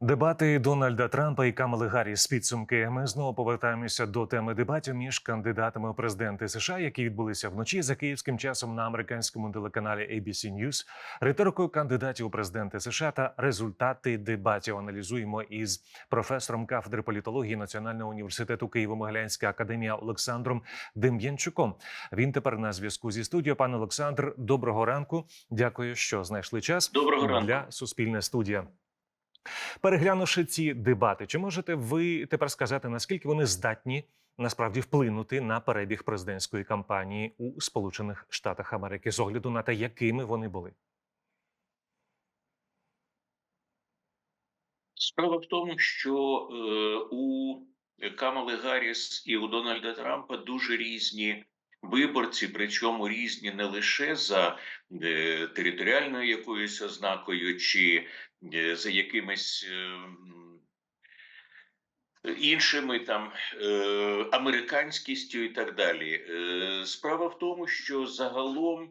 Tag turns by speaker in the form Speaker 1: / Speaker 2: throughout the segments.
Speaker 1: Дебати Дональда Трампа і Камали Гарріс з підсумки. Ми знову повертаємося до теми дебатів між кандидатами у президенти США, які відбулися вночі за київським часом на американському телеканалі ABC News. Риторикою кандидатів у президенти США та результати дебатів аналізуємо із професором кафедри політології Національного університету Києво-Могилянська академія Олександром Дем'янчуком. Він тепер на зв'язку зі студією. Пане Олександр, доброго ранку. Дякую, що знайшли час
Speaker 2: Доброго ранку.
Speaker 1: для Суспільне студія. Переглянувши ці дебати, чи можете ви тепер сказати, наскільки вони здатні насправді вплинути на перебіг президентської кампанії у Сполучених Штатах Америки з огляду на те, якими вони були?
Speaker 2: Справа в тому, що е, у Камали Гарріс і у Дональда Трампа дуже різні виборці, причому різні не лише за е, територіальною якоюсь ознакою чи е, за якимись. е, Іншими там американськістю і так далі. Справа в тому, що загалом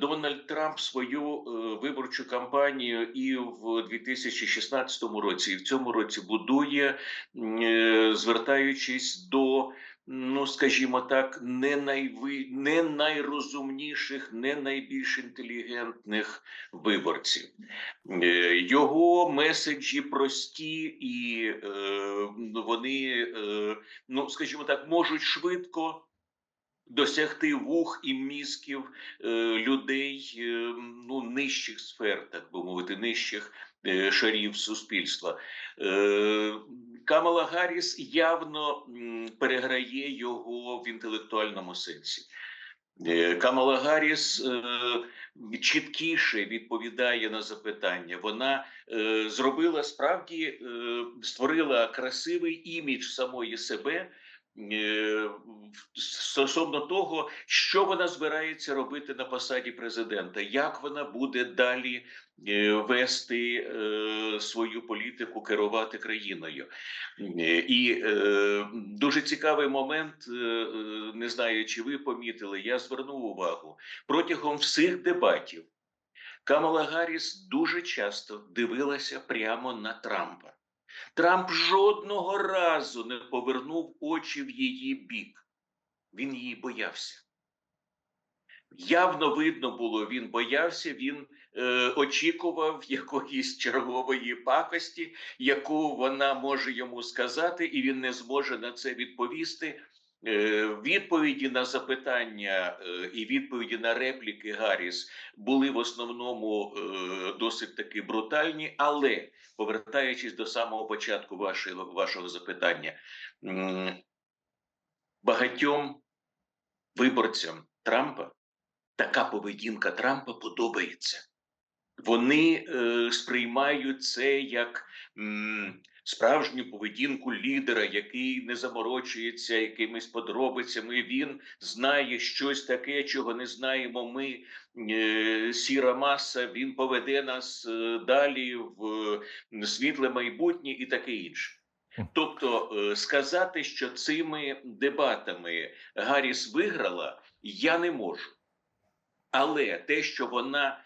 Speaker 2: Дональд Трамп свою виборчу кампанію і в 2016 році, і в цьому році будує, звертаючись до. Ну, скажімо так, не найви... не найрозумніших, не найбільш інтелігентних виборців. Е, Його меседжі прості, і е, вони, е, ну скажімо так, можуть швидко досягти вух і мізків е, людей е, ну, нижчих сфер, так би мовити, нижчих е, шарів суспільства. Е, Камала Гарріс явно переграє його в інтелектуальному сенсі. Е, Камала Гарріс е, чіткіше відповідає на запитання. Вона е, зробила справді створила красивий імідж самої себе. Стосовно того, що вона збирається робити на посаді президента, як вона буде далі вести е, свою політику, керувати країною. Е, І е, дуже цікавий момент, е, е, не знаю, чи ви помітили, я звернув увагу протягом всіх дебатів. Камала Гарріс дуже часто дивилася прямо на Трампа. Трамп жодного разу не повернув очі в її бік. Він її боявся. Явно видно було, він боявся, він е, очікував якоїсь чергової пакості, яку вона може йому сказати, і він не зможе на це відповісти. Е, Відповіді на запитання е, і відповіді на репліки Гарріс були в основному досить таки брутальні, але повертаючись до самого початку вашого, вашого запитання, багатьом виборцям Трампа така поведінка Трампа подобається. Вони е, сприймають це як м, справжню поведінку лідера, який не заморочується якимись подробицями. Він знає щось таке, чого не знаємо. Ми е, сіра маса. Він поведе нас е, далі в е, світле майбутнє і таке інше. Тобто е, сказати, що цими дебатами Гарріс виграла, я не можу. Але те, що вона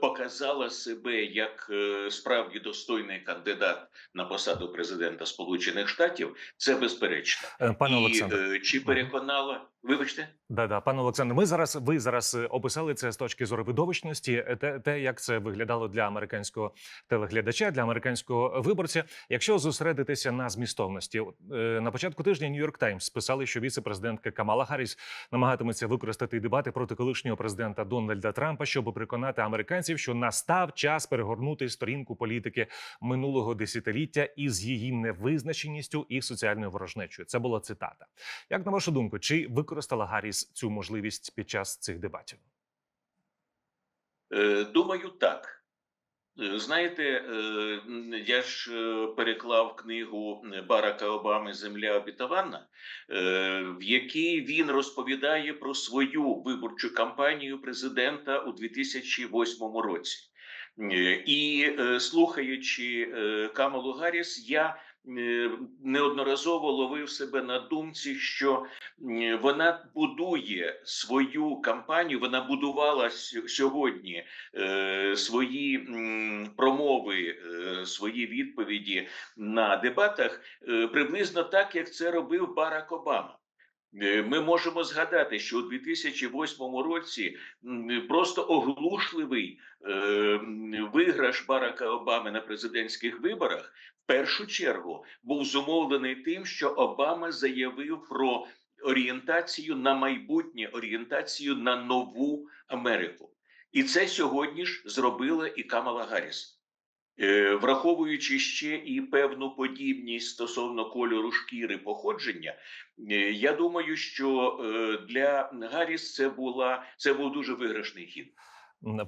Speaker 2: показала себе як е, справді достойний кандидат на посаду президента Сполучених Штатів, це безперечно.
Speaker 1: Е, Пане Олександр,
Speaker 2: е, чи переконала, вибачте,
Speaker 1: да, да, пане Олександр, ми зараз ви зараз е, описали це з точки зору видовищності, е, те, те, як це виглядало для американського телеглядача, для американського виборця. Якщо зосередитися на змістовності, е, на початку тижня Нью-Йорк Таймс писали, що віце-президентка Камала Гарріс намагатиметься використати дебати проти колишнього президента Дональда Трампа, щоб переконати американців, що настав час перегорнути сторінку політики минулого десятиліття із її невизначеністю і соціальною ворожнечою. Це була цитата. Як на вашу думку, чи використала Гарріс цю можливість під час цих дебатів?
Speaker 2: Е, Думаю, так. Е, Знаєте, е, я ж е, переклав книгу Барака Обами Земля обітована, в якій він розповідає про свою виборчу кампанію президента у 2008 році. І слухаючи Камалу Гарріс, я неодноразово ловив себе на думці, що вона будує свою кампанію, вона будувала сьогодні е, свої промови, е, свої відповіді на дебатах е, приблизно так, як це робив Барак Обама. Е, Ми можемо згадати, що у 2008 році просто оглушливий е, виграш Барака Обами на президентських виборах в першу чергу був зумовлений тим, що Обама заявив про орієнтацію на майбутнє, орієнтацію на нову Америку, і це сьогодні ж зробила і Камала Гарріс. Е, Враховуючи ще і певну подібність стосовно кольору шкіри походження, е, я думаю, що е, для Гарріс це була це був дуже виграшний хід.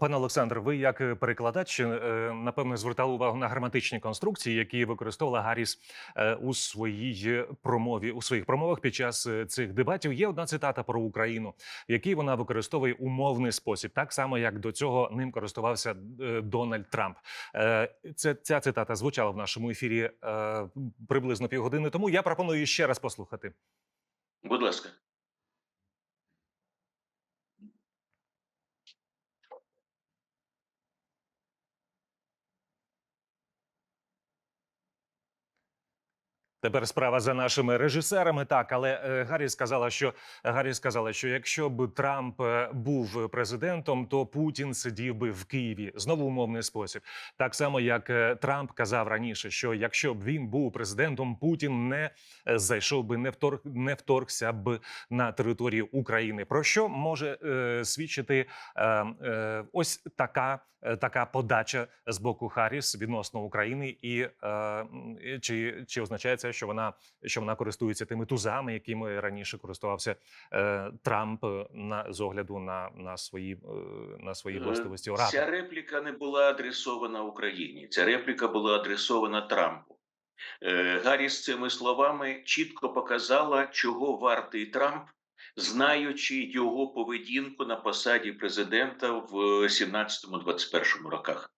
Speaker 1: Пане Олександр, ви як е, перекладач, е, напевно, звертали увагу на граматичні конструкції, які використовувала Гарріс е, у своїй промові у своїх промовах під час е, цих дебатів. Є одна цитата про Україну, якій вона використовує умовний спосіб, так само як до цього ним користувався е, Дональд Трамп. Е, Це ця цитата звучала в нашому ефірі е, приблизно півгодини тому. Я пропоную ще раз послухати.
Speaker 2: Будь ласка.
Speaker 1: Тепер справа за нашими режисерами. Так, але е, Гаррі сказала, що Гаррі сказала, що якщо б Трамп е, був президентом, то Путін сидів би в Києві знову умовний спосіб. Так само, як е, Трамп казав раніше, що якщо б він був президентом, Путін не е, зайшов би, не вторг, не вторгся б на територію України. Про що може е, свідчити е, е, ось така. е, Така подача з боку Харріс відносно України, і е, чи, чи означає це, що вона що вона користується тими тузами, якими раніше користувався е, Трамп е, на з огляду на, на свої е, на свої
Speaker 2: Е,
Speaker 1: властивості
Speaker 2: Ця репліка не була адресована Україні. Ця репліка була адресована Трампу. Е, Гарріс цими словами чітко показала, чого вартий Трамп, знаючи його поведінку на посаді президента в 17-21 роках.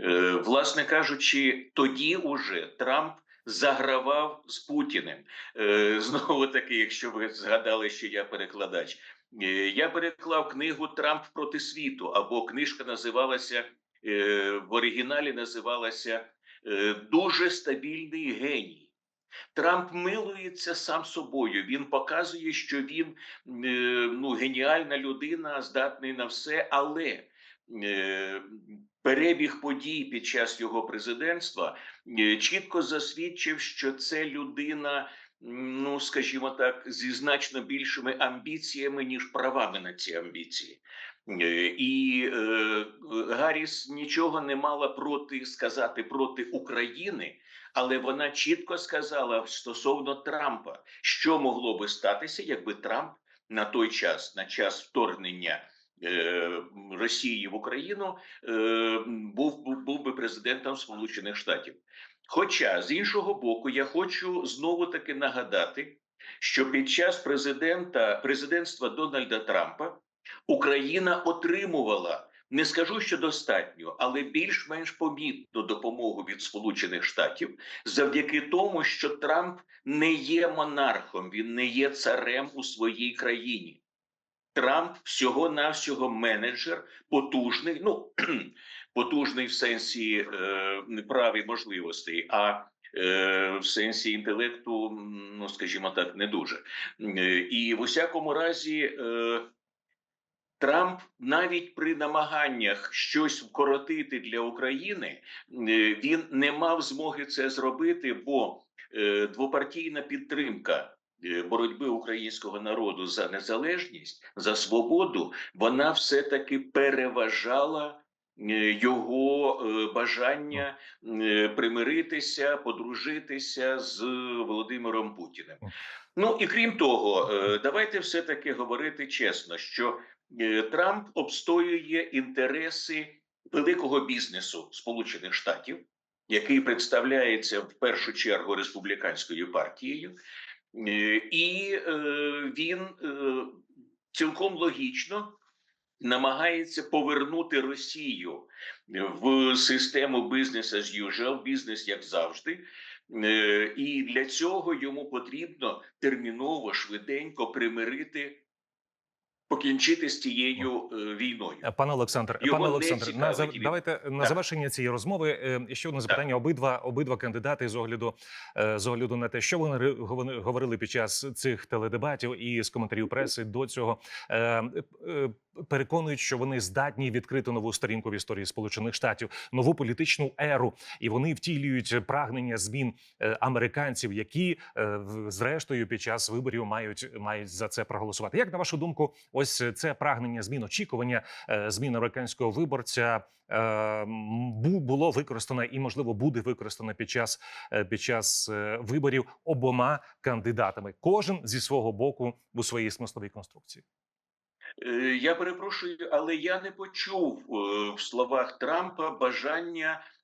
Speaker 2: Е, Власне кажучи, тоді уже Трамп загравав з Путіним. Е, Знову таки, якщо ви згадали, що я перекладач, Е, я переклав книгу Трамп проти світу, або книжка називалася е, в оригіналі називалася Дуже стабільний геній. Трамп милується сам собою. Він показує, що він ну, геніальна людина, здатний на все, але перебіг подій під час його президентства е, чітко засвідчив, що це людина, ну скажімо так, зі значно більшими амбіціями, ніж правами на ці амбіції. Е, І е, Гарріс нічого не мала проти сказати проти України, але вона чітко сказала стосовно Трампа, що могло би статися, якби Трамп на той час, на час вторгнення Росії в Україну, е, був, був би президентом Сполучених Штатів. Хоча з іншого боку, я хочу знову таки нагадати, що під час президента президентства Дональда Трампа Україна отримувала. Не скажу, що достатньо, але більш-менш помітну допомогу від Сполучених Штатів завдяки тому, що Трамп не є монархом, він не є царем у своїй країні. Трамп всього-навсього менеджер, потужний, ну потужний в сенсі е, не прав і можливостей, а е, в сенсі інтелекту, ну скажімо так, не дуже. Е, І в усякому разі. Е, Трамп навіть при намаганнях щось вкоротити для України е, він не мав змоги це зробити, бо е, двопартійна підтримка боротьби українського народу за незалежність, за свободу, вона все таки переважала е, його е, бажання е, примиритися, подружитися з Володимиром Путіним. Ну і крім того, е, давайте все таки говорити чесно, що е, Трамп обстоює інтереси великого бізнесу Сполучених Штатів, який представляється в першу чергу республіканською партією, Е, і е, він е, цілком логічно намагається повернути Росію в систему бізнес as usual, бізнес як завжди. Е, І для цього йому потрібно терміново, швиденько примирити, покінчити з цією е, війною.
Speaker 1: Е, Пане Олександр,
Speaker 2: Його
Speaker 1: пане Олександр, на давайте на
Speaker 2: Так.
Speaker 1: завершення цієї розмови. е, Ще одне запитання. Обидва обидва кандидати з огляду з огляду на те, що вони ри- говорили під час цих теледебатів і з коментарів преси до цього. Переконують, що вони здатні відкрити нову сторінку в історії Сполучених Штатів, нову політичну еру, і вони втілюють прагнення змін американців, які зрештою під час виборів мають мають за це проголосувати. Як на вашу думку, ось це прагнення змін, очікування е, змін американського виборця е, було використано і можливо буде використано під час е, під час е, виборів обома кандидатами, кожен зі свого боку у своїй смисловій конструкції.
Speaker 2: Е, Я перепрошую, але я не почув е, в словах Трампа бажання е,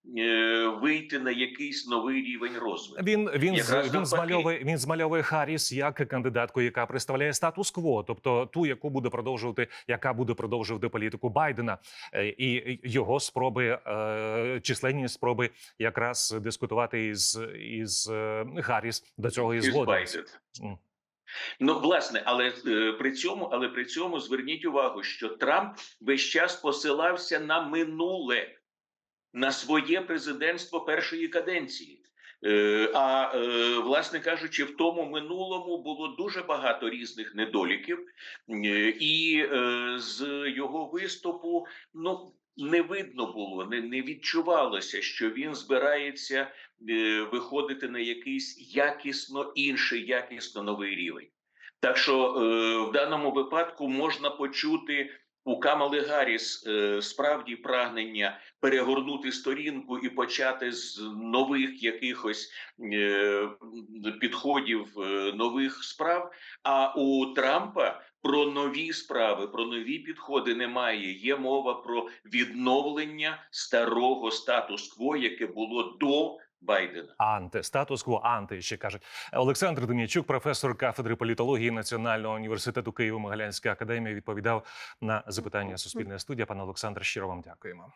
Speaker 2: вийти на якийсь новий рівень розвитку.
Speaker 1: Він він з
Speaker 2: Якраз
Speaker 1: він змальовує він змальовує Харріс як кандидатку, яка представляє статус-кво, тобто ту, яку буде продовжувати, яка буде продовжувати політику Байдена, Е, і його спроби, е, численні спроби, якраз дискутувати із із е, Харріс до цього і. М.
Speaker 2: Ну, власне, але е, при цьому, але при цьому зверніть увагу, що Трамп весь час посилався на минуле, на своє президентство першої каденції. Е, А е, власне кажучи, в тому минулому було дуже багато різних недоліків, Е, і з його виступу ну не видно було, не, не відчувалося, що він збирається виходити на якийсь якісно інший, якісно новий рівень. Так що в даному випадку можна почути у Камали Гарріс е, справді прагнення перегорнути сторінку і почати з нових якихось е, підходів, е, нових справ. А у Трампа про нові справи, про нові підходи немає. Є мова про відновлення старого статус-кво, яке було до Байдена.
Speaker 1: Анти, статус-кво анти, ще кажуть. Олександр Дем'ячук, професор кафедри політології Національного університету Києво-Могилянська академія, відповідав на запитання Суспільної студії. Пане Олександр, щиро вам дякуємо.